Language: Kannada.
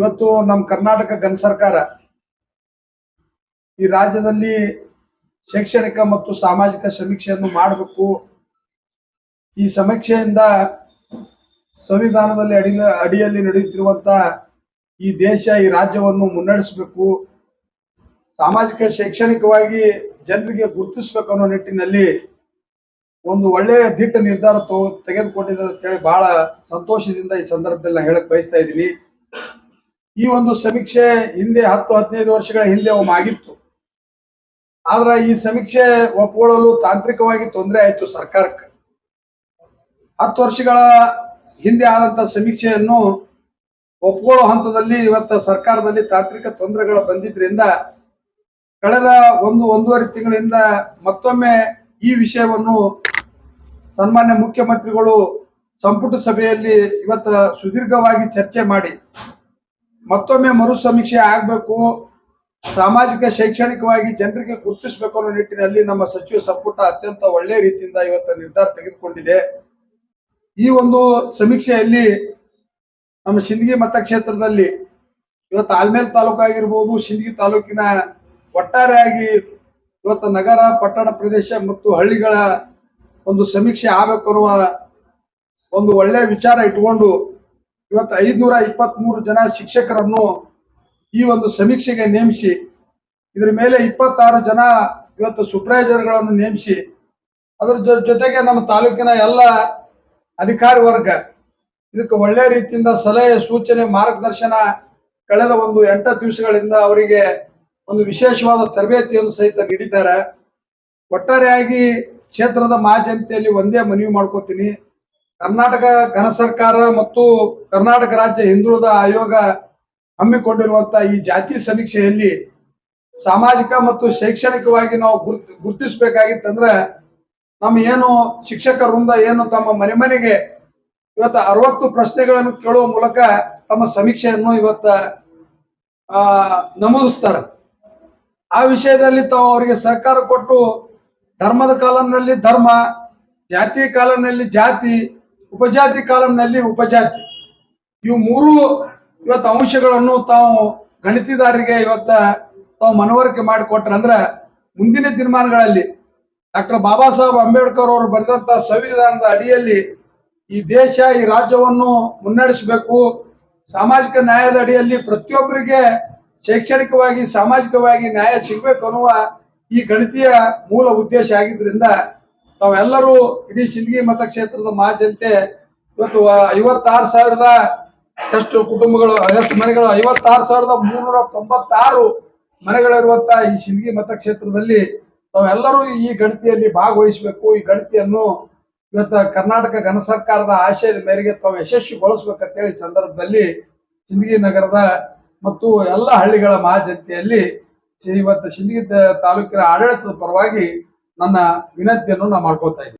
ಇವತ್ತು ನಮ್ಮ ಕರ್ನಾಟಕ ಘನ ಸರ್ಕಾರ ಈ ರಾಜ್ಯದಲ್ಲಿ ಶೈಕ್ಷಣಿಕ ಮತ್ತು ಸಾಮಾಜಿಕ ಸಮೀಕ್ಷೆಯನ್ನು ಮಾಡಬೇಕು. ಈ ಸಮೀಕ್ಷೆಯಿಂದ ಸಂವಿಧಾನದಲ್ಲಿ ಅಡಿ ಅಡಿಯಲ್ಲಿ ನಡೆಯುತ್ತಿರುವಂತ ಈ ದೇಶ, ಈ ರಾಜ್ಯವನ್ನು ಮುನ್ನಡೆಸಬೇಕು. ಸಾಮಾಜಿಕ, ಶೈಕ್ಷಣಿಕವಾಗಿ ಜನರಿಗೆ ಗುರುತಿಸಬೇಕು ಅನ್ನೋ ನಿಟ್ಟಿನಲ್ಲಿ ಒಂದು ಒಳ್ಳೆಯ ದಿಟ್ಟ ನಿರ್ಧಾರ ತೊ ತೆಗೆದುಕೊಂಡಿದೆ ಅಂತೇಳಿ ಬಹಳ ಸಂತೋಷದಿಂದ ಈ ಸಂದರ್ಭದಲ್ಲಿ ನಾನು ಹೇಳಕ್ ಬಯಸ್ತಾ ಇದ್ದೀನಿ. ಈ ಒಂದು ಸಮೀಕ್ಷೆ ಹಿಂದೆ ಹತ್ತು, ಹದಿನೈದು ವರ್ಷಗಳ ಹಿಂದೆ ಒಮ್ಮಾಗಿತ್ತು ಆದ್ರೆ ಈ ಸಮೀಕ್ಷೆ ಒಪ್ಪಿಕೊಳ್ಳಲು ತಾಂತ್ರಿಕವಾಗಿ ತೊಂದರೆ ಆಯಿತು ಸರ್ಕಾರಕ್ಕೆ. ಹತ್ತು ವರ್ಷಗಳ ಹಿಂದೆ ಆದಂತ ಸಮೀಕ್ಷೆಯನ್ನು ಒಪ್ಕೊಳ್ಳೋ ಹಂತದಲ್ಲಿ ಇವತ್ತು ಸರ್ಕಾರದಲ್ಲಿ ತಾಂತ್ರಿಕ ತೊಂದರೆಗಳು ಬಂದಿದ್ರಿಂದ ಕಳೆದ ಒಂದು, ಒಂದೂವರೆ ತಿಂಗಳಿಂದ ಮತ್ತೊಮ್ಮೆ ಈ ವಿಷಯವನ್ನು ಸನ್ಮಾನ್ಯ ಮುಖ್ಯಮಂತ್ರಿಗಳು ಸಂಪುಟ ಸಭೆಯಲ್ಲಿ ಇವತ್ತು ಸುದೀರ್ಘವಾಗಿ ಚರ್ಚೆ ಮಾಡಿ ಮತ್ತೊಮ್ಮೆ ಮರು ಸಮೀಕ್ಷೆ ಆಗಬೇಕು. ಸಾಮಾಜಿಕ, ಶೈಕ್ಷಣಿಕವಾಗಿ ಜನರಿಗೆ ಗುರುತಿಸಬೇಕು ಅನ್ನೋ ನಿಟ್ಟಿನಲ್ಲಿ ನಮ್ಮ ಸಚಿವ ಸಂಪುಟ ಅತ್ಯಂತ ಒಳ್ಳೆಯ ರೀತಿಯಿಂದ ಇವತ್ತು ನಿರ್ಧಾರ ತೆಗೆದುಕೊಂಡಿದೆ. ಈ ಒಂದು ಸಮೀಕ್ಷೆಯಲ್ಲಿ ನಮ್ಮ ಸಿಂದಗಿ ಮತಕ್ಷೇತ್ರದಲ್ಲಿ ಇವತ್ತು ಆಲ್ಮೇಲ್ ತಾಲೂಕು ಆಗಿರ್ಬೋದು ಸಿಂದಗಿ ತಾಲೂಕಿನ ಒಟ್ಟಾರೆಯಾಗಿ ಇವತ್ತು ನಗರ, ಪಟ್ಟಣ ಪ್ರದೇಶ ಮತ್ತು ಹಳ್ಳಿಗಳ ಒಂದು ಸಮೀಕ್ಷೆ ಆಗಬೇಕು ಅನ್ನುವ ಒಂದು ಒಳ್ಳೆಯ ವಿಚಾರ ಇಟ್ಕೊಂಡು ಇವತ್ತು ಐದ್ನೂರ ಇಪ್ಪತ್ತ್ ಮೂರು ಜನ ಶಿಕ್ಷಕರನ್ನು ಈ ಒಂದು ಸಮೀಕ್ಷೆಗೆ ನೇಮಿಸಿ, ಇದ್ರ ಮೇಲೆ ಇಪ್ಪತ್ತಾರು ಜನ ಇವತ್ತು ಸೂಪರ್ವೈಸರ್ಗಳನ್ನು ನೇಮಿಸಿ, ಅದ್ರ ಜೊತೆಗೆ ನಮ್ಮ ತಾಲೂಕಿನ ಎಲ್ಲ ಅಧಿಕಾರಿ ವರ್ಗ, ಇದಕ್ಕೆ ಒಳ್ಳೆ ರೀತಿಯಿಂದ ಸಲಹೆ, ಸೂಚನೆ, ಮಾರ್ಗದರ್ಶನ ಕಳೆದ ಒಂದು ಎಂಟತ್ತು ದಿವಸಗಳಿಂದ ಅವರಿಗೆ ಒಂದು ವಿಶೇಷವಾದ ತರಬೇತಿಯನ್ನು ಸಹಿತ ನೀಡಿದ್ದಾರೆ. ಒಟ್ಟಾರೆಯಾಗಿ ಕ್ಷೇತ್ರದ ಮಹಾಜನತೆಯಲ್ಲಿ ಒಂದೇ ಮನವಿ ಮಾಡ್ಕೋತೀನಿ. ಕರ್ನಾಟಕ ಘನ ಸರ್ಕಾರ ಮತ್ತು ಕರ್ನಾಟಕ ರಾಜ್ಯ ಹಿಂದುಳಿದ ಆಯೋಗ ಹಮ್ಮಿಕೊಂಡಿರುವಂತಹ ಈ ಜಾತಿ ಸಮೀಕ್ಷೆಯಲ್ಲಿ ಸಾಮಾಜಿಕ ಮತ್ತು ಶೈಕ್ಷಣಿಕವಾಗಿ ನಾವು ಗುರುತ್, ಗುರುತಿಸಬೇಕಾಗಿತ್ತಂದ್ರೆ ನಮ್ಮ ಏನು ಶಿಕ್ಷಕ ವೃಂದ ಏನು ತಮ್ಮ ಮನೆ ಮನೆಗೆ ಇವತ್ತು ಅರವತ್ತು ಪ್ರಶ್ನೆಗಳನ್ನು ಕೇಳುವ ಮೂಲಕ ತಮ್ಮ ಸಮೀಕ್ಷೆಯನ್ನು ಇವತ್ತ ನಮೂದಿಸ್ತಾರೆ. ಆ ವಿಷಯದಲ್ಲಿ ತಾವು ಅವರಿಗೆ ಸಹಕಾರ ಕೊಟ್ಟು ಧರ್ಮದ ಕಾಲನಲ್ಲಿ ಧರ್ಮ, ಜಾತಿ ಕಾಲನಲ್ಲಿ ಜಾತಿ ಉಪಜಾತಿ ಕಾಲಂನಲ್ಲಿ ಉಪಜಾತಿ. ಇವು ಮೂರು ಇವತ್ತು ಅಂಶಗಳನ್ನು ತಾವು ಗಣಿತದಾರರಿಗೆ ಇವತ್ತ ತಾವು ಮನವರಿಕೆ ಮಾಡಿಕೊಟ್ರೆ ಅಂದ್ರೆ ಮುಂದಿನ ದಿನಮಾನಗಳಲ್ಲಿ ಡಾಕ್ಟರ್ ಬಾಬಾ ಸಾಹೇಬ್ ಅಂಬೇಡ್ಕರ್ ಅವರು ಬರೆದಂತ ಸಂವಿಧಾನದ ಅಡಿಯಲ್ಲಿ ಈ ದೇಶ, ಈ ರಾಜ್ಯವನ್ನು ಮುನ್ನಡೆಸಬೇಕು. ಸಾಮಾಜಿಕ ನ್ಯಾಯದ ಅಡಿಯಲ್ಲಿ ಪ್ರತಿಯೊಬ್ಬರಿಗೆ ಶೈಕ್ಷಣಿಕವಾಗಿ, ಸಾಮಾಜಿಕವಾಗಿ ನ್ಯಾಯ ಸಿಗಬೇಕು ಅನ್ನುವ ಈ ಗಣಿತೀಯ ಮೂಲ ಉದ್ದೇಶ ಆಗಿದ್ರಿಂದ ತಾವೆಲ್ಲರೂ ಇಡೀ ಸಿಂದಗಿ ಮತಕ್ಷೇತ್ರದ ಮಾಜಂತೆ ಇವತ್ತು ಐವತ್ತಾರು ಸಾವಿರದ ಎಷ್ಟು ಕುಟುಂಬಗಳು ಎಷ್ಟು ಮನೆಗಳು, ಐವತ್ತಾರು ಸಾವಿರದ ಮುನ್ನೂರ ತೊಂಬತ್ತಾರು ಮನೆಗಳಿರುವಂತ ಈ ಸಿಂದಗಿ ಮತಕ್ಷೇತ್ರದಲ್ಲಿ ತಾವೆಲ್ಲರೂ ಈ ಗಣತಿಯಲ್ಲಿ ಭಾಗವಹಿಸಬೇಕು. ಈ ಗಣತಿಯನ್ನು ಇವತ್ತು ಕರ್ನಾಟಕ ಘನ ಸರ್ಕಾರದ ಆಶಯದ ಮೇರೆಗೆ ತಾವು ಹೇಳಿ ಸಂದರ್ಭದಲ್ಲಿ ಸಿಂದಗಿ ನಗರದ ಮತ್ತು ಎಲ್ಲ ಹಳ್ಳಿಗಳ ಮಹಾಜನತೆಯಲ್ಲಿ ಇವತ್ತು ಸಿಂದಗಿ ತಾಲೂಕಿನ ಆಡಳಿತದ ಪರವಾಗಿ ನನ್ನ ವಿನಂತಿಯನ್ನು ನಾ ಮಾಡ್ಕೋತಾ ಇದ್ದೀನಿ.